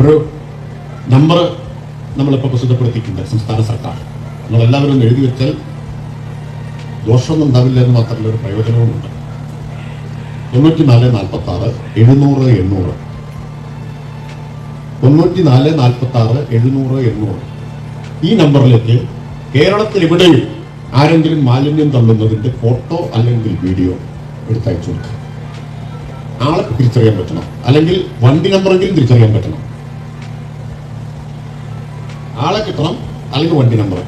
ഒരു നമ്പർ നമ്മളിപ്പോൾ പ്രസിദ്ധപ്പെടുത്തിയിട്ടുണ്ട് സംസ്ഥാന സർക്കാർ. നമ്മളെല്ലാവരും ഒന്ന് എഴുതി വെച്ചാൽ ദോഷമൊന്നും ഉണ്ടാവില്ല എന്ന് മാത്രമല്ല ഒരു പ്രയോജനവുമുണ്ട് തൊണ്ണൂറ്റി നാല് നാൽപ്പത്തി ആറ് എഴുന്നൂറ് എണ്ണൂറ്. തൊണ്ണൂറ്റി നാല് നാൽപ്പത്തി ആറ് എഴുന്നൂറ് എണ്ണൂറ്. ഈ നമ്പറിലേക്ക് കേരളത്തിൽ എവിടെയും ആരെങ്കിലും മാലിന്യം തള്ളുന്നതിന്റെ ഫോട്ടോ അല്ലെങ്കിൽ വീഡിയോ എടുത്തയച്ചു കൊടുക്കുക. ആളെ തിരിച്ചറിയാൻ പറ്റണം. അല്ലെങ്കിൽ വണ്ടി നമ്പറെങ്കിലും തിരിച്ചറിയാൻ പറ്റണം. ആളെ കിട്ടണം അല്ലെങ്കിൽ വണ്ടി നമ്പർ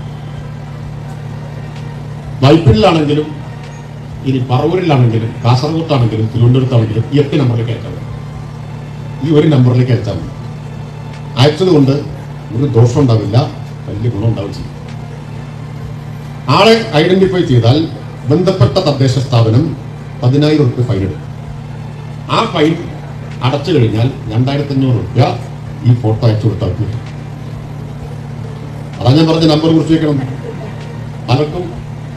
വൈപ്പിനിലാണെങ്കിലും ഇനി പറവൂരിലാണെങ്കിലും കാസർഗോട്ടാണെങ്കിലും തിരുവനന്തപുരത്താണെങ്കിലും ഈ എട്ട് നമ്പറിലേക്ക് അയച്ചാൽ ഈ ഒരു നമ്പറിലേക്ക് അയച്ചാൽ മതി അയച്ചത് കൊണ്ട് ഒരു ദോഷം ഉണ്ടാവില്ല വലിയ ഗുണം ഉണ്ടാവും ചെയ്യും. ആളെ ഐഡന്റിഫൈ ചെയ്താൽ ബന്ധപ്പെട്ട തദ്ദേശ സ്ഥാപനം പതിനായിരം റുപ്യ ഫൈൻ എടുക്കും ആ ഫൈൻ അടച്ചു കഴിഞ്ഞാൽ രണ്ടായിരത്തി അഞ്ഞൂറ് റുപ്യ ഈ ഫോട്ടോ അയച്ചു കൊടുത്താൽ കിട്ടും അതാ ഞാൻ പറഞ്ഞ നമ്പർ കുറിച്ച് വെക്കണം പലർക്കും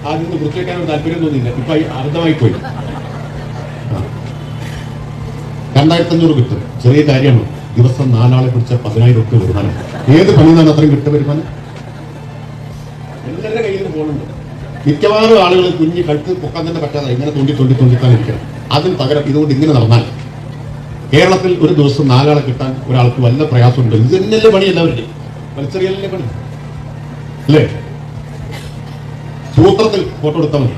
ആദ്യം കുറിച്ച് വെക്കാൻ ഒരു താല്പര്യം തോന്നിയില്ല. ഇപ്പൊ അർത്ഥമായി പോയി. രണ്ടായിരത്തി അഞ്ഞൂറ് കിട്ടും. ചെറിയ കാര്യമാണ്. ദിവസം നാലാളെ പിടിച്ച പതിനായിരം ഒക്കെ വരുമാനം. ഏത് പണിന്നാണ് അത്രയും കിട്ടുക വരുമാനം? എല്ലാവരുടെ കയ്യിൽ പോകുന്നുണ്ട് മിക്കവാറും ആളുകൾ കുഞ്ഞ് കഴുത്ത് പൊക്കാൻ തന്നെ പറ്റാതെ ഇങ്ങനെ തോണ്ടി തോണ്ടി തോണ്ടിക്കാൻ ഇരിക്കണം. അതിന് പകരം ഇതുകൊണ്ട് ഇങ്ങനെ നടന്നാൽ കേരളത്തിൽ ഒരു ദിവസം നാലാളെ കിട്ടാൻ ഒരാൾക്ക് വല്ല പ്രയാസമുണ്ട്? ഇത് തന്നെയല്ലേ പണി എല്ലാവരുടെയും? മത്സരിയല്ലേ പണി. അല്ലേ? സൂത്രത്തിൽ ഫോട്ടോ എടുത്താൽ മതി.